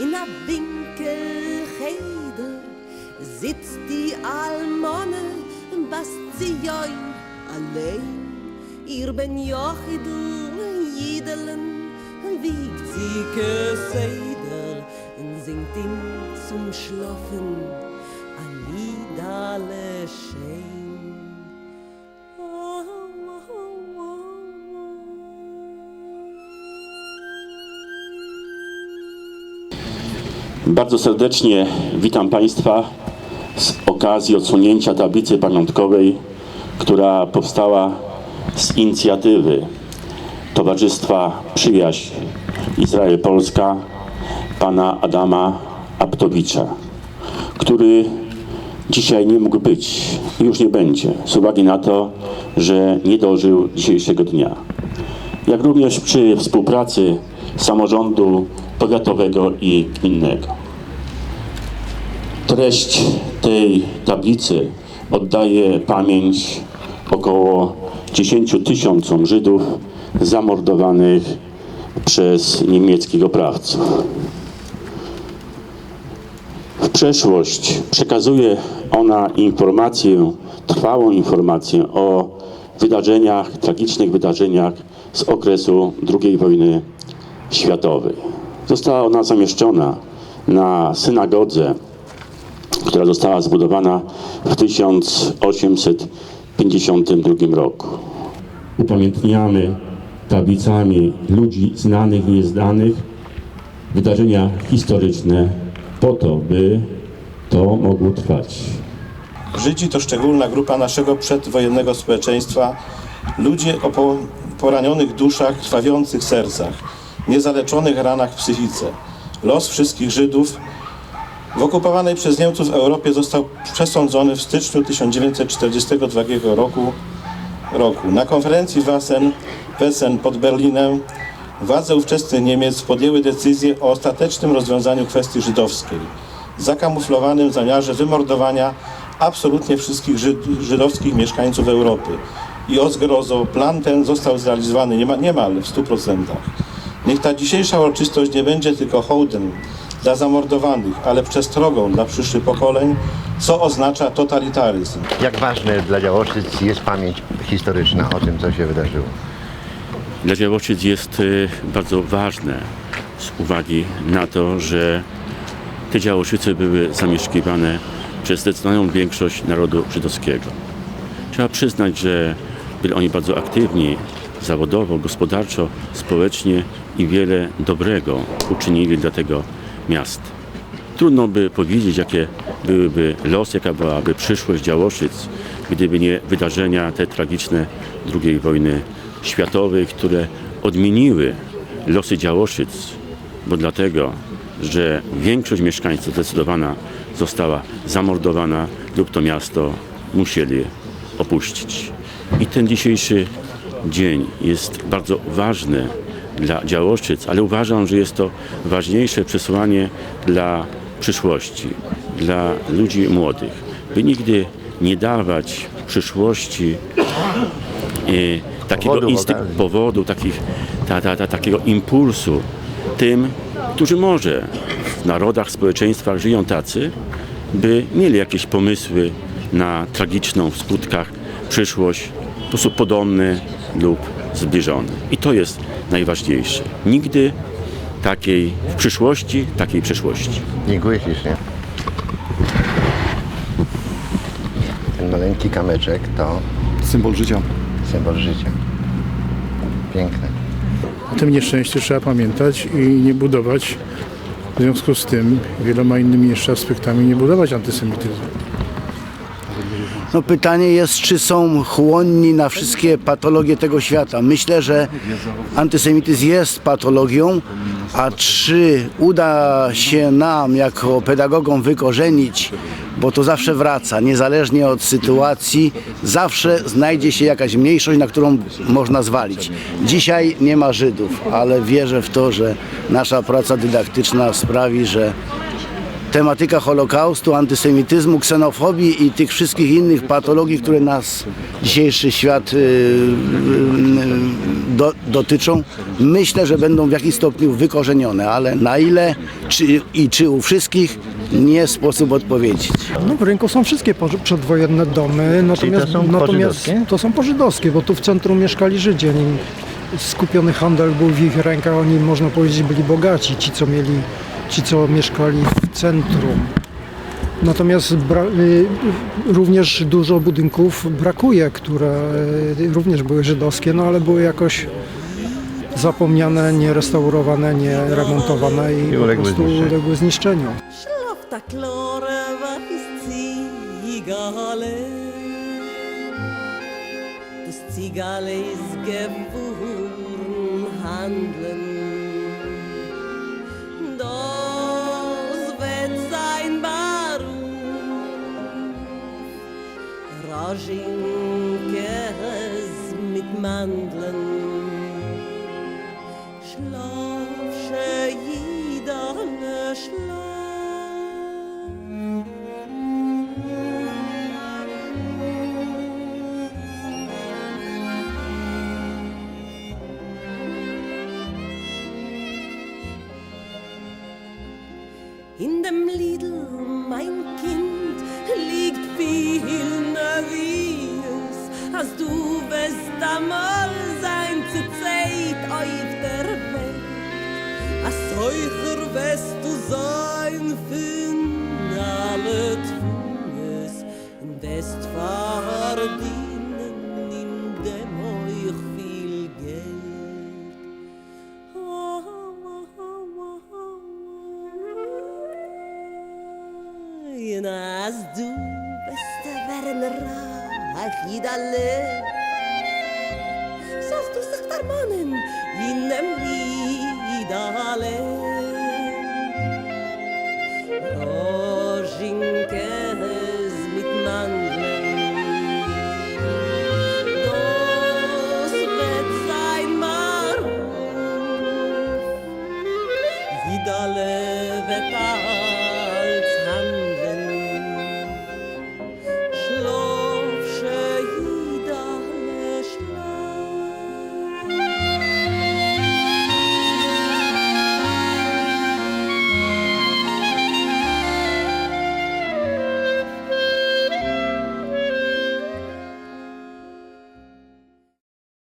In a winkelcheder sitzt die Almone, bast sie join allein. Ihr ben Jochidl, Jidelen, wiegt sie Köseider und singt ihm zum Schlafen a Lied alle schein. Bardzo serdecznie witam Państwa z okazji odsłonięcia tablicy pamiątkowej, która powstała z inicjatywy Towarzystwa Przyjaźń Izrael-Polska pana Adama Aptowicza, który dzisiaj nie mógł być i już nie będzie z uwagi na to, że nie dożył dzisiejszego dnia. Jak również przy współpracy samorządu powiatowego i gminnego. Treść tej tablicy oddaje pamięć około 10 tysiącom Żydów zamordowanych przez niemieckich oprawców. W przeszłość przekazuje ona informację, trwałą informację o wydarzeniach, tragicznych wydarzeniach z okresu II wojny światowej. Została ona zamieszczona na synagodze, która została zbudowana w 1852 roku. Upamiętniamy tablicami ludzi znanych i nieznanych wydarzenia historyczne po to, by to mogło trwać. Żydzi to szczególna grupa naszego przedwojennego społeczeństwa, ludzie o po- poranionych duszach, krwawiących sercach, niezaleczonych ranach w psychice. Los wszystkich Żydów w okupowanej przez Niemców Europie został przesądzony w styczniu 1942 roku. roku. Na konferencji Wassen, Wessen pod Berlinem władze ówczesnych Niemiec podjęły decyzję o ostatecznym rozwiązaniu kwestii żydowskiej, zakamuflowanym w zamiarze wymordowania absolutnie wszystkich Żyd żydowskich mieszkańców Europy. I o zgrozo, plan ten został zrealizowany niema, niemal w 100%. Niech ta dzisiejsza uroczystość nie będzie tylko hołdem dla zamordowanych, ale przestrogą dla przyszłych pokoleń, co oznacza totalitaryzm. Jak ważne dla Działoszyc jest pamięć historyczna o tym, co się wydarzyło? Dla Działoszyc jest y, bardzo ważne z uwagi na to, że te Działoszyce były zamieszkiwane przez zdecydowaną większość narodu żydowskiego. Trzeba przyznać, że byli oni bardzo aktywni zawodowo, gospodarczo, społecznie i wiele dobrego uczynili dla tego miasta. Trudno by powiedzieć, jakie byłyby los, jaka byłaby przyszłość Działoszyc, gdyby nie wydarzenia te tragiczne II wojny światowej, które odmieniły losy Działoszyc, bo dlatego, że większość mieszkańców zdecydowana została zamordowana lub to miasto musieli opuścić. I ten dzisiejszy dzień jest bardzo ważny dla Działoszyc, ale uważam, że jest to ważniejsze przesłanie dla przyszłości, dla ludzi młodych, by nigdy nie dawać przyszłości e, takiego Powodu, powodu, takich, ta, ta, ta, takiego impulsu tym, którzy może w narodach, społeczeństwach żyją tacy, by mieli jakieś pomysły na tragiczną w skutkach przyszłość w sposób podobny lub zbliżony. I to jest najważniejsze. Nigdy takiej w przyszłości, takiej przeszłości. Dziękuję ślicznie. Ten maleńki kamyczek to Symbol życia. symbol życia. Piękne. O tym nieszczęściu trzeba pamiętać i nie budować w związku z tym wieloma innymi jeszcze aspektami nie budować antysemityzmu. No pytanie jest, czy są chłonni na wszystkie patologie tego świata. Myślę, że antysemityzm jest patologią, a czy uda się nam jako pedagogom wykorzenić, bo to zawsze wraca, niezależnie od sytuacji, zawsze znajdzie się jakaś mniejszość, na którą można zwalić. Dzisiaj nie ma Żydów, ale wierzę w to, że nasza praca dydaktyczna sprawi, że tematyka Holokaustu, antysemityzmu, ksenofobii i tych wszystkich innych patologii, które nas dzisiejszy świat y, y, y, do, dotyczą, myślę, że będą w jakiś stopniu wykorzenione, ale na ile czy, i czy u wszystkich nie sposób odpowiedzieć. No w rynku są wszystkie przedwojenne domy, natomiast, to są natomiast pożydowskie? to są pożydowskie, bo tu w centrum mieszkali Żydzi. Skupiony handel był w ich rękach, oni można powiedzieć byli bogaci, ci co mieli, ci co mieszkali w centrum. Natomiast bra- y, również dużo budynków brakuje, które y, również były żydowskie, no ale były jakoś zapomniane, nierestaurowane, nieremontowane i, I po uległy prostu zniszczeniu. uległy zniszczeniu. Ziegale ist geboren handeln Rajinkes mit Mandeln Schlaf, Scheidane, schlaf. In dem Lidl, mein Kind, liegt viel avius as du bist amol sein zu zeit auf der welt. As soicher bist du sein fin alle tunges in best verdienen in dem euch viel geld. Oh, oh, oh, as du bist der Werner Kidale. Sagst du sich der Mannen in dem Kidale. Rojinken.